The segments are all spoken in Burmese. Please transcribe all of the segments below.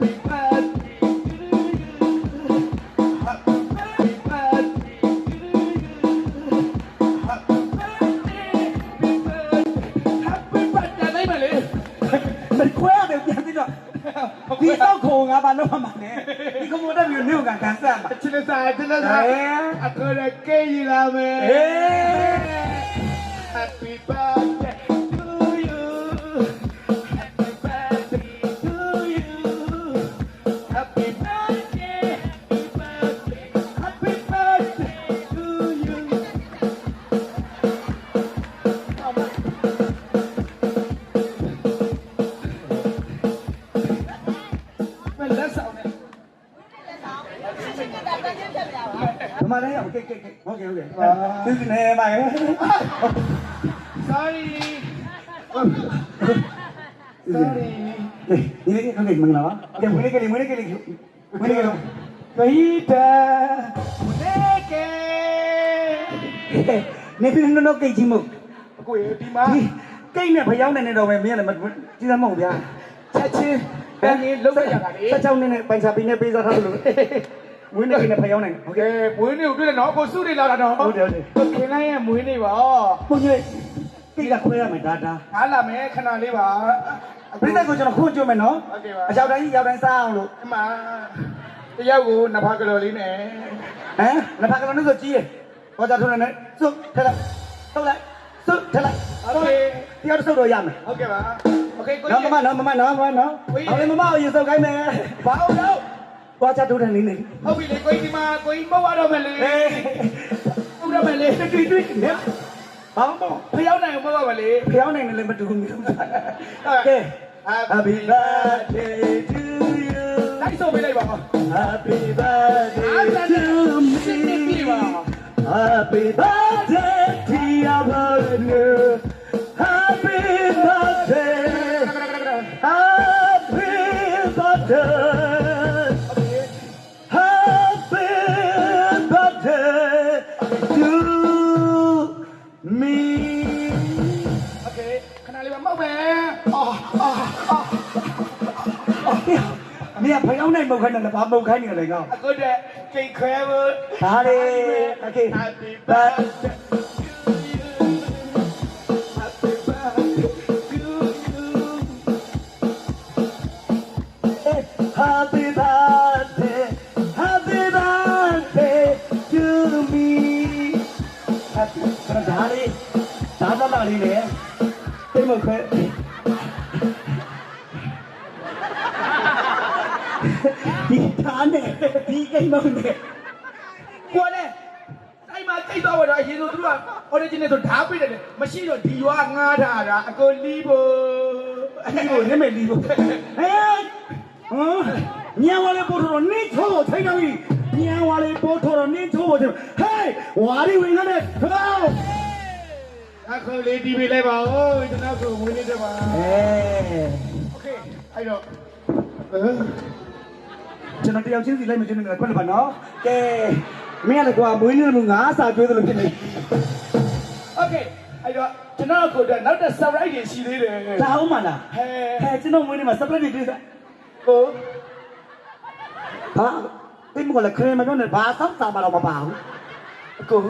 Happy birthday to you. Happy birthday to you. Happy birthday, happy birthday. Happy birthday လိုက်ပါလေมันခွဲရတယ်ပြန်ပြီးတော့ဒီတော့ခုံငါဘာလို့မှမလဲဒီကမိုးတက်ပြီးမြို့ကကန်ဆက်မှာချစ်လက်စားချစ်လက်စားဟဲ့အခုလည်းကဲရီလာမယ်ဟေး Happy မွေးလေးကလေးဝိတာနေကေနေပြနတော့ကိတ်ကြီးမို့ကိုရဒီမှာဒီကိတ်နဲ့ဖျောင်းနေနေတော့ပဲမင်းလည်းကြည်စမ်းမဟုတ်ဗျာချက်ချင်းဘယ်နည်းလုံးရတာလေဆက်ချောင်းနေနဲ့ပိုင်စာပင်းနဲ့ပေးစားထားလို့ မွေးနေကိတ်နဲ့ဖျောင်းနေโอเค ကဲမွေးနေ့ကိုတွေ့တယ်နော်ကိုစုနေလာတာနော် ဟုတ်တယ်ဟုတ်တယ် ကိုခင်လိုက်ရဲ့မွေးနေ့ပါ ဘုန်းကြီးကိတ်ကခွဲရမယ်ဒါဒါ ငါလာမယ်ခဏလေးပါ ပြိတ္တကိုကျွန်တော်ခွင့်ကြွမယ်နော် ဟုတ်ကဲ့ပါ အရောက်တိုင်းရောက်တိုင်းစားအောင်လို့ အမတယောက်ကိုနှစ်ဖားကလေးလေးနဲ့ ဟမ်နှစ်ဖက်ကလည်းဆိုကြီးရဟောကြထုံးနေစုထက်လိုက်ထုတ်လိုက်စုထက်လိုက် โอเค တရားစုတော့ရမယ် ဟုတ်ကဲ့ပါโอเคကို နော်မမနော်မမနော်မမနော်ဟောလေမမကိုရေစုပ်ခိုင်းမယ် ဘာ အောင်တော့ဟောကြထုံးနေနေနေဟုတ်ပြီလေကိုကြီးဒီမှာကိုကြီးပေါ့ရတော့မယ်လေအေးဟုတ်တော့မယ်လေတွေ့တွေ့နေဘာမဖျောင်းနိုင်အောင်ပေါ့ပါလေဖျောင်းနိုင်တယ်လည်းမတူဘူးကဲ Happy birthday to you လိုက်ဆုံးပေးလိုက်ပါ Happy birthday to me Happy birthday dear brother Happy โอเคခဏလေးပါမောက်မယ်အော်အော်အော် နေဖျောင်းနိုင်မဟုတ်ခိုင်းတယ်ဘာမဟုတ်ခိုင်းနေလဲကော အခုတည်းကိတ်ခွဲဖို့ ဒါလေโอเค Happy birthday Happy ဒါလေးဒါတော့လာလေးလေတိတ်မခွဲဒီသားနဲ့ဒီကိမ်းမနဲ့ကိုယ်နဲ့အဲ့မှာတိတ်တော့တော့အရင်ဆုံးသူတို့က original ဆိုဓာတ်ပိတ်တယ်လေမရှိတော့ဒီရွာငားထားတာအကိုလီးဖို့ဒီကိုနေမယ်လီကိုဟဲ့ဟမ်ညံဝါလေးပို့တော်နေချိုးထိုင်နေ ပြီညံဝါလေးပို့တော်နေချိုးဟဲ့ဝါရီဝင်နေတဲ့ဟော အခုလေးဒီပေးလိုက်ပါဦးကျွန်တော်ကိုဝင်နေတယ်ပါ အဲ โอเคအဲ့တော့ ကျွန်တော်တယောက်ချင်းစီလိုက်မကျွန်းနေတယ်ခွက်လို့ပါနော်ကဲမင်းကလည်းကွာမွေးနေ့မှုငါစာကျွေးသလိုဖြစ်နေ โอเคအဲ့တော့ကျွန်တော်ကိုတော့နောက်တဲ့ surprise တွေရှိသေးတယ် ဒါအောင်မလား ဟဲ ဟဲကျွန်တော်မွေးနေ့မှာ surprise တွေတွေ့တာ ကို ဘာ တိတ်မကလည်းခရင်မတော့နဲ့ဘာသောက်တာမှတော့မပါဘူးအကို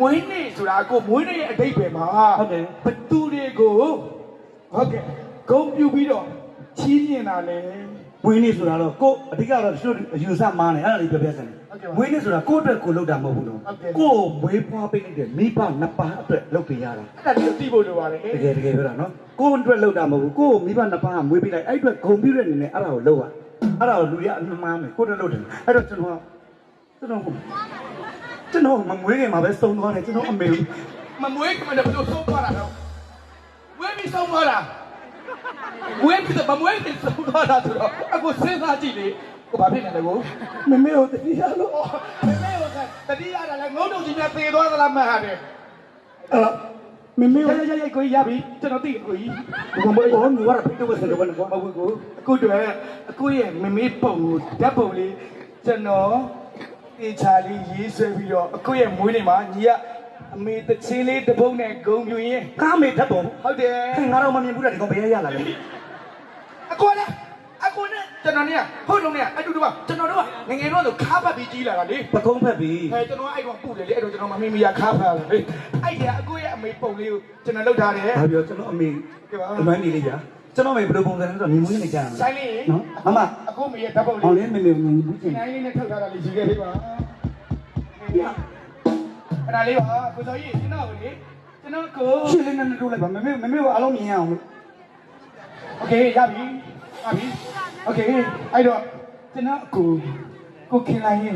မွေးနေ့ဆိုတာအကိုမွေးနေ့ရဲ့အတိတ်ပဲမှာဟုတ်တယ်ဘသူတွေကိုဟုတ်ကဲ့ဂုံပြူပြီးတော့ချီးမြင်တာလေမွေးနေ့ဆိုတာတော့ကိုအဓိကတော့သူတို့အယူဆမားနေအဲ့ဒါလေးပြောပြစမ်းမွေးနေ့ဆိုတာကိုအတွက်ကိုလုပ်တာမဟုတ်ဘူးနော်ကိုမွေးဖွားပေးလိုက်တဲ့မိဘနှစ်ပါးအတွက်လုပ်ပေးရတာအဲ့ဒါလေးကိုသိဖို့လိုပါတယ်တကယ်တကယ်ပြောတာနော်ကိုအတွက်လုပ်တာမဟုတ်ဘူးကိုမိဘနှစ်ပါးကမွေးပေးလိုက်အဲ့အတွက်ဂုံပြည့်တဲ့အနေနဲ့အဲ့ဒါကိုလုပ်ရ အဲ့ဒါကိုလူရအမှန်မှန်မယ်ကိုအတွက်လုပ်တယ်အဲ့တော့ကျွန်တော်ကျွန်တော်ကျွန်တော်မမွေးခင်မှာပဲစုံသွားတယ်ကျွန်တော်အမေမမွေးကမလည်းဘယ်လိုဆုံးသွားတာတော့ဝဲပြီးဆုံးသွားတာဝဲပြီးတော့မမွေးပြီးဆုံးသွားတာဆိုတော့အကိုစဉ်းစားကြည့်လေကိုဘာဖြစ်နေလဲကိုမမေကိုတတိယလို့အော်မမေကတတိယကလည်းငုံတုံကြီးများသေသွားသလားမှတ်ဟာတယ်အဲ့ မမေရကိုရရရကိုရပြီကျွန်တော်သိကိုကြီးဘုံမဘောငါရဖိတ်တော့စတယ်ဘာလို့ဟုတ်ဘူးကိုအခုတည်းအခုရဲ့မမေပုံကိုဓာတ်ပုံလေးကျွန်တော်တေချာလေးရေးဆွဲပြီးတော့အခုရဲ့မွေးနေ့မှာညီကအမေတချင်းလေးတစ်ပုတ်နဲ့ဂုံပြူရင်ကားမေထပ်ပုံဟုတ်တယ်ငါတော့မမြင်ဘူးတဲ့ဒီကောင်ဘယ်ရရလာလဲအကိုနဲ့အ ကိုနဲ့ ကျွန်တော်เนี่ยဟုတ်လုံးเนี่ยအဲ့တူတူကကျွန်တော်တို့ကငငယ်တော့ဆိုခါပတ်ပြီးကြီးလာတာလေ ပကုံးဖက်ပြီ အဲကျွန်တော်အဲ့ကောင်ပူတယ်လေအဲ့တော့ကျွန်တော်မမေမီယာခါဖတ်လာလေအဲ့ဒီအကိုရဲ့အမေပုံလေးကိုကျွန်တော်လောက်ထားတယ် ဘာပြောကျွန်တော်အမေအမှန်နေလေးကြာကျွန်တော်မေဘယ်လိုပုံစံလဲဆိုတော့နေမွေးနေကြရမယ် ဆိုင်လေး နော်မမ အကိုမေရဲ့ဓာတ်ပုံ အောင် လေး လေးမေမေဘူးချင်း နိုင်လေးနဲ့ထုတ်ထားတာလေးရှိခဲ့ပြီပါအဲ့ဒါလေးပါကိုစောကြီးကျွန်တော်ကိုလေကျွန်တော်ကို ရှင်းလေးနဲ့တို့လိုက်ပါမမေမမေကအလုံးမြင်အောင်လို့ โอเคရပြီရပြီ โอเคအဲ့တော့ကျွန်တော်ကိုကိုခင်လိုက်ရင်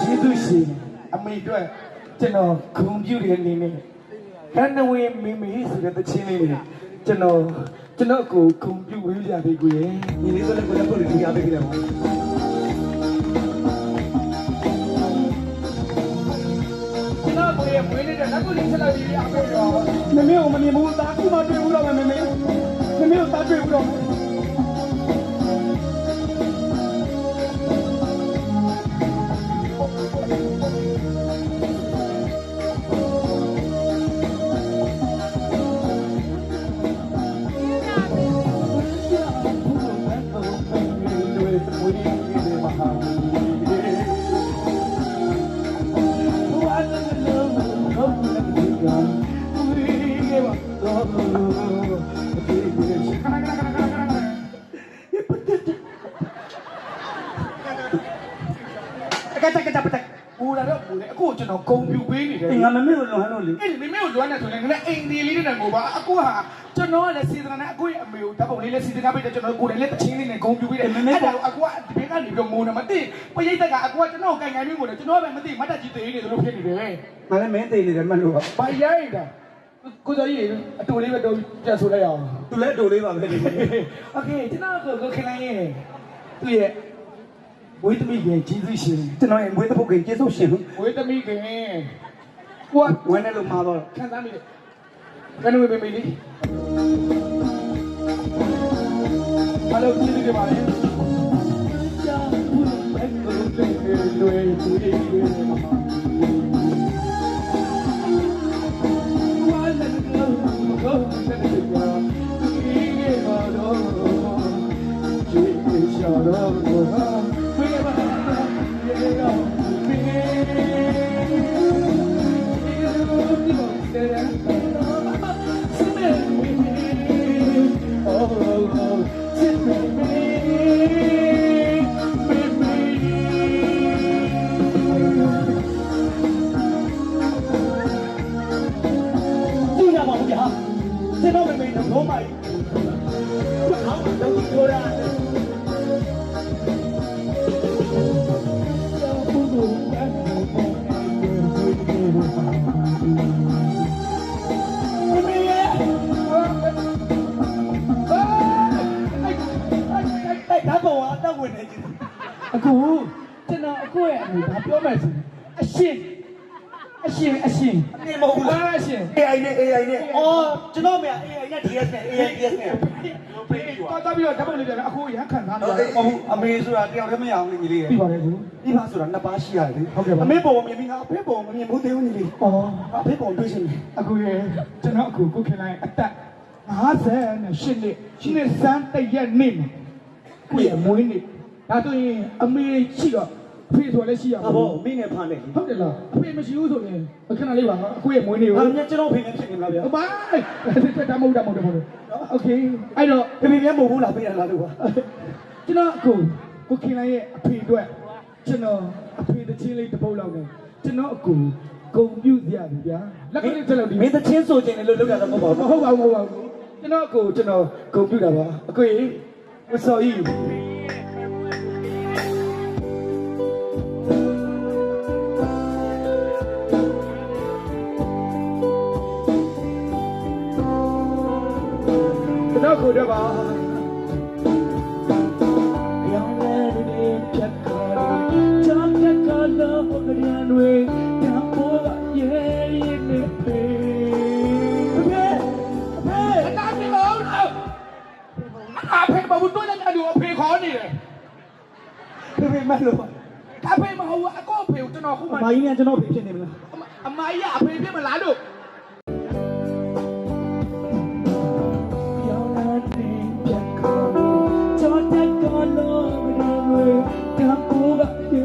ကျေးဇူးရှင်အမေတို့ကျွန်တော်ဂုဏ်ပြုတဲ့အနေနဲ့ရန်နဝေမီမီဆိုတဲ့တခြင်းလေးနဲ့ကျွန်တော်ကျွန်တော်ကိုဂုဏ်ပြုဝေးကြသေးကိုရဲ့ ညီလေးကလည်းကိုလည်းကိုလည်းကြားပေးကြတယ်ပေါ့ ကျွန်တော်ကိုရဲ့မွေးနေတဲ့လက်ကိုလေးဆက်လိုက်ပြီးအမေတော့ မမေကိုမမြင်ဘူးသားခုမှတွေ့ဘူးတော့မမေမမေကိုသားတွေ့ဘူးတော့ ဒီမိမေကိုလွမ်းနေဆိုရင်လည်းအိမ်ဒီလေးနဲ့ငိုပါအခုဟာကျွန်တော်လည်းစီဒနာနဲ့အခုရဲ့အမေကိုဓာတ်ပုံလေးလည်းစီဒနာပေးတယ်ကျွန်တော်ကိုယ်လည်းတချင်းလေးနဲ့ဂုံပြူပေးတယ်အဲ့ဒါအခုကဒီဘက်ကနေပြီးငိုနေမသိပရိသတ်ကအခုကကျွန်တော်ကိုင်ကိုင်ပြီးငိုတယ်ကျွန်တော်ပဲမသိမတ်တက်ကြီးသေးနေတယ်လို့ဖြစ်နေတယ် ငါလည်းမင်းသိနေတယ်မှတ်လို့ပါ ဘာရိုက်တာကိုစောကြီးအတူလေးပဲတော့ပြန်ဆိုလိုက်အောင် သူလည်းအတူလေးပါပဲဒီနေ့ โอเคကျွန်တော်ကိုကိုခင်လိုက်ရင်သူ့ရဲ့ဝိသမီးရဲ့ကြီးစုရှင် ကျွန်တော်ရဲ့မွေးတဲ့ပုတ်ကကျေးဇူးရှင် ဝိသမီးခင် ကိုကဝမ်းနဲ့လို့မှာတော့ခံစားမိတယ်ကနေဝေးမေးလေးဘာလို့ကြည့်နေပါလဲကြာဘူးဘယ်လိုလဲလွယ်သူတွေတွေမှာဝါလကတော့ င်းကြ AI နဲ့ AI နဲ့အော်ကျွန်တော်မ AI နဲ့ DS နဲ့ AI DS နဲ့တော့တော့ပြီးတော့ဓာတ်ပုံလေးပြန်အခုရဟခံထားဟုတ်တယ်ကဲ့ဟုတ်အမေဆိုတာတယောက်တည်းမရအောင်ညီလေးရဲ့ပြီးပါတယ်ကူဒီပါဆိုတာနှစ်ပါးရှိရတယ်လေဟုတ်ကဲ့ပါအမေပုံမြင်ပြီးငါအဖေပုံမမြင်ဘူးသေးဘူးညီလေးအော်အဖေပုံတွေ့ရှင်တယ်အခုရဲ့ကျွန်တော်အခုကိုခင်လိုက်အသက်58နှစ်နှစ်စမ်းတရက်နေ့မှာကိုရဲ့မွေးနေ့ဒါဆိုရင်အမေရှိတော့ အဖေဆိုလည်းရှိရ ဟာ မှာ ဘောမိနဲ့ဖားနေလေ ဟုတ်တယ်လားအဖေမရှိဘူးဆိုရင်ခဏလေးပါအခုရဲ့မွေးနေ့ကို ဟာမြကျွန်တော်ဖေနဲ့ဖြစ်နေလားဗျာ ဟုတ်ပါဒါမဟုတ်ဒါမဟုတ်ဒါမဟုတ်โอเคအဲ့တော့ ဖေဖေလည်းမဟုတ်ဘူးလားပေးရလားလို့ပါ ကျွန်တော်အခုကိုခင်လိုက်ရဲ့အဖေအတွက်ကျွန်တော်အဖေတစ်ချင်းလေးတစ်ပုတ်လောက်နဲ့ကျွန်တော်အခုဂုံပြုတ်ရပြီဗျာလက်ကလေးတစ်လောက်ဒီ မင်းတချင်းဆိုခြင်းလည်းလို့လောက်ရတော့မဟုတ်ပါ မ ဘူး ဟုတ်ပါဘူးမဟုတ်ပါဘူးကျွန်တော်အခုကျွန်တော်ဂုံပြုတ်တာပါအကိုကြီးဝဆော်ကြီး မလို့အဖေမဟုတ်ဘူးအကောအဖေကိုကျွန်တော်ဟိုမှာအမကြီးကကျွန်တော်ဖေဖြစ်နေမလားအမကြီးကအဖေဖြစ်မလားလို့ကျွန်တော်ကလည်း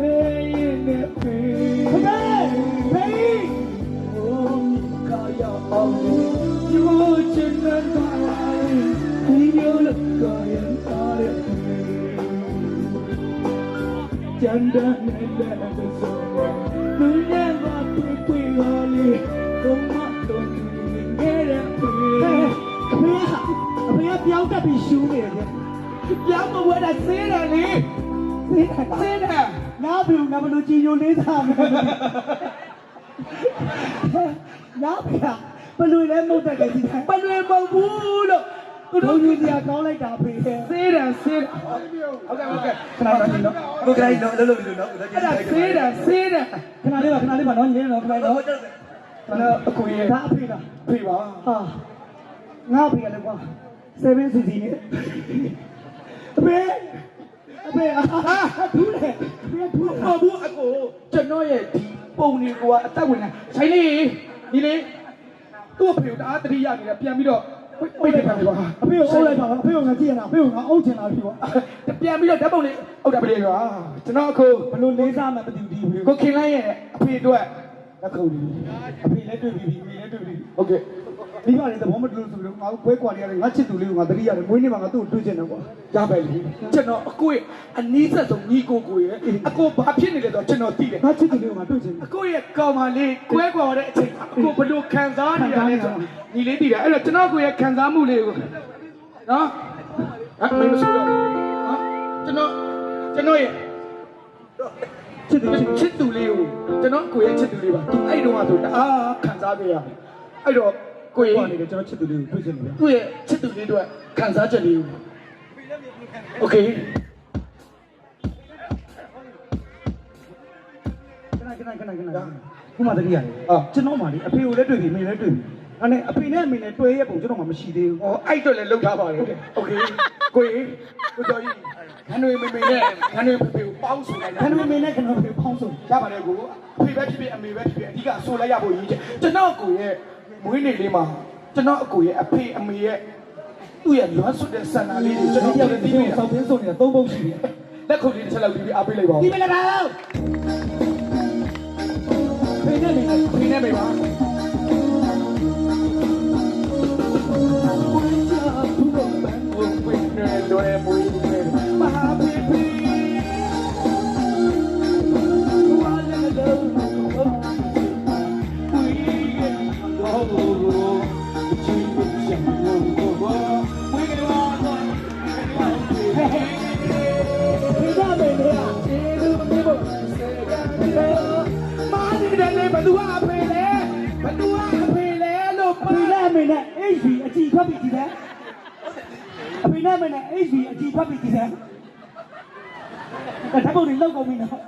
ပြောင်းမဝဲတာစေးတယ်လေသိတယ်ကစေးတယ်ငါဘူးငါဘလို့ကြည်ညိုလေးသားမယ်ငါဖေကဘလို့လဲမဟုတ်တဲ့ကြီးတယ်ပလွေမဟုတ်ဘူးလို့သူဘုံတို့ကြီးတရားကောင်းလိုက်တာဖေရဲ့စေးတယ်စေးတယ်ဟုတ်ကဲ့ဟုတ်ကဲ့ခဏတော့ဒီနော်ကိုကြိုင်တော့လုံးလုံးလို့နော်အဲ့ဒါစေးတယ်စေးတယ်ခဏလေးပါခဏလေးပါနော်ညီလေးနော်ခဏလေးနော်အဲ့ဒါအကူရဲ့ဒါအဖေကဖေပါဟာငါဖေကလည်းကွာ7 cc နဲ့အဖေ အဖေအာဒူးလေအဖေဒူးမဟုတ်ဘူးအကူကျွန်တော်ရဲ့ဒီပုံနေကွာအသက်ဝင်နေဆိုင်လေးဒီလေသူ့အဖေကတအားတတိယနေတယ်ပြန်ပြီးတော့ပိတ်တယ်ပြန်ပြီပါအဖေကိုအုပ်လိုက်ပါအဖေကငါကြည့်ရတာအဖေကငါအုပ်ချင်တာပြီပေါ့ပြန်ပြီးတော့ဓာတ်ပုံလေးအုတ်တာပလေးကွာကျွန်တော်အခုဘလို့လေးစားမှမသိဘူးဒီဖေကိုခင်လိုက်ရဲ့အဖေအတွက်လက်ခုပ်ပြီအဖေလည်းတွေ့ပြီပြီမိလည်းတွေ့ပြီဟုတ်ကဲ့ မိဘလည်းသဘောမတူလို့ဆိုလို့ငါဘွဲကွာနေရတယ်ငါချစ်သူလေးကိုငါတတိရတယ်မွေးနေ့မှာငါသူ့ကိုတွေ့ချင်တယ်ကွာရပါလေကျွန်တော်အကိုရဲ့အနီးဆက်ဆုံးညီကိုကိုရဲ့အကိုဘာဖြစ်နေလဲဆိုတော့ကျွန်တော်သိတယ်ငါချစ်သူလေးကိုငါတွေ့ချင်တယ်အကိုရဲ့ကောင်မလေးကွဲကွာတဲ့အချိန်အကိုဘလို့ခံစားနေရလဲဆိုတော့ညီလေးသိတယ်အဲ့တော့ကျွန်တော်ကိုရဲ့ခံစားမှုလေးကိုနော်အဲ့မင်းမဆိုတော့နော်ကျွန်တော်ကျွန်တော်ရဲ့ချစ်သူချစ်ချစ်သူလေးကိုကျွန်တော်ကိုရဲ့ချစ်သူလေးပါသူအဲ့တုန်းကဆိုတအားခံစားခဲ့ရတယ်အဲ့တော့ ကိုရဲ့ ကွာနေတယ်ကျွန်တော်ချစ်သူလေးကိုတွေ့ချင်တယ် သူ့ရဲ့ချစ်သူလေးတို့ခံစားချက်လေးကိုโอเค ခဏခဏခဏခဏခုမှတတိရတယ်ကျွန်တော်မှလေအဖေကိုလည်းတွေ့ပြီမိလည်းတွေ့ပြီအဲ့နဲ့အဖေနဲ့အမေနဲ့တွေ့ရပုံကျွန်တော်မှမရှိသေးဘူး ဟောအဲ့အတွက်လည်းလောက်ထားပါလေโอเคကိုကြီးကိုတော်ကြီးခန်းတွေမေမေနဲ့ခန်းတွေဖေဖေကိုပေါင်းဆိုလိုက်တာ ခဏမင်းနဲ့ခဏဖေဖောင်းဆုံး ရပါတယ်ကိုအဖေပဲဖြစ်ဖြစ်အမေပဲဖြစ်ဖြစ်အဓိကဆိုလိုက်ရဖို့ရည်ချက်ကျွန်တော်ကိုရဲ့ မွေးနေ့လေးမှာကျွန်တော်အကိုရဲ့အဖေအမေရဲ့သူ့ရဲ့လွမ်းဆွတဲ့ဆန္ဒလေးတွေကျွန်ကျွန်တော်တော်ပြပြောည့်တဲ့ပြီးဒီပြီကိုစောက်ပင်းစုံနေတာသုံးပုတ်ရှိတယ်လက်ခုပ်လေးတစ်ချက်လောက်ပြီးပြီးအားပေးလိုက်ပါဦးဒီမလားတော့ဖေနဲ့နေဖေနဲ့မေပါလွယ်မွေးနေမ တော့ချီချင်လို့ဘောဝီကတော့ဖေကမေနဲ့ကျေးဇူးတင်ဖို့စေကံတယ်မာဒီတယ်လေဘသူကအဖေလဲဘသူကအဖေလဲလို့ဖေနဲ့အမေနဲ့ HV အကြည့်ထွက်ပြီးဒီတယ်အဖေနဲ့အမေနဲ့ HV အကြည့်ထွက်ပြီးဒီတယ်အဲ့ဒါပုံတွေလောက်ကုန်ပြီနော်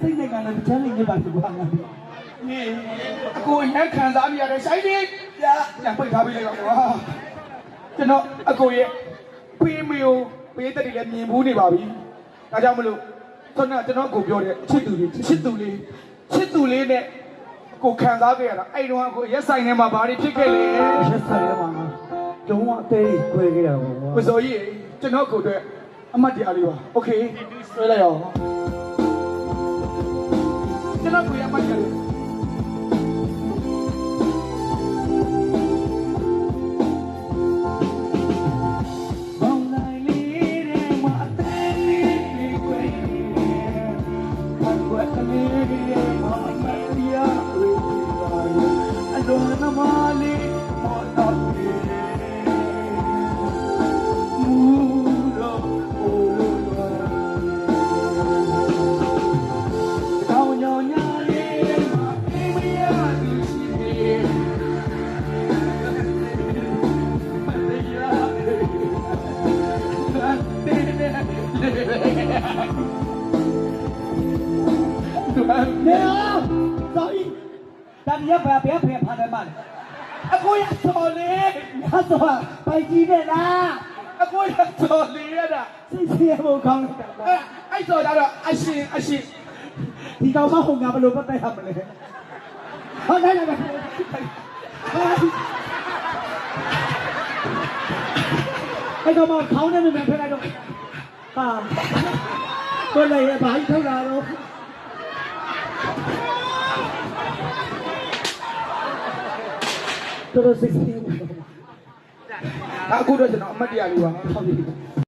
စိတ်နဲ့ကလည်းချမ်းလေးနေပါသူကငါပြော နေအကိုရန်ခံစားနေရတယ်ဆိုင်လေးပြပြန်ပိတ်ထားပေးလိုက်ပါကွာကျွန်တော်အကိုရဲ့ဖေးမေကိုပေးတဲ့တည်းလည်းမြင်ဘူးနေပါပြီဒါကြောင့်မလို့ခုနကကျွန်တော်အကိုပြောတဲ့ချစ်သူလေးချစ်သူလေးချစ်သူလေးနဲ့ကိုခံစားခဲ့ရတာအဲ့တော့အကိုရက်ဆိုင်ထဲမှာဘာတွေဖြစ်ခဲ့လဲ ရက်ဆိုင်ထဲမှာကျုံးအသေးကိုယ်ခဲ့ရပါဘော ကိုစောကြီးကျွန်တော်ကိုအတွက်အမှတ်တရလေးပါโอเคဆွဲလိုက်အောင်ကျွန်တော်ကိုရအမှတ်တရလေး က်ကြီးနဲ့လားအကိုရစော်လေးရတာစိတ်ဆင်းရဲဖို့ကောင်းတယ်အဲ့အဲ့စော်တာတော့အရှင်အရှင်ဒီကောင်မဟုတ်ငါဘယ်လိုပတ်သက်ရမလဲဟုတ်တယ်လားအဲ့ကောင်မခေါင်းနဲ့မြန်ဖက်လိုက်တော့ဟာကိုလည်းရဘာကြီးထုတ်တာတော့တော်တော်စိတ်ဆင်းရဲဖို့ကောင်းတယ် အခုတော့ကျွန်တော်အမှတ်တရလေးပါဟုတ်ပြီ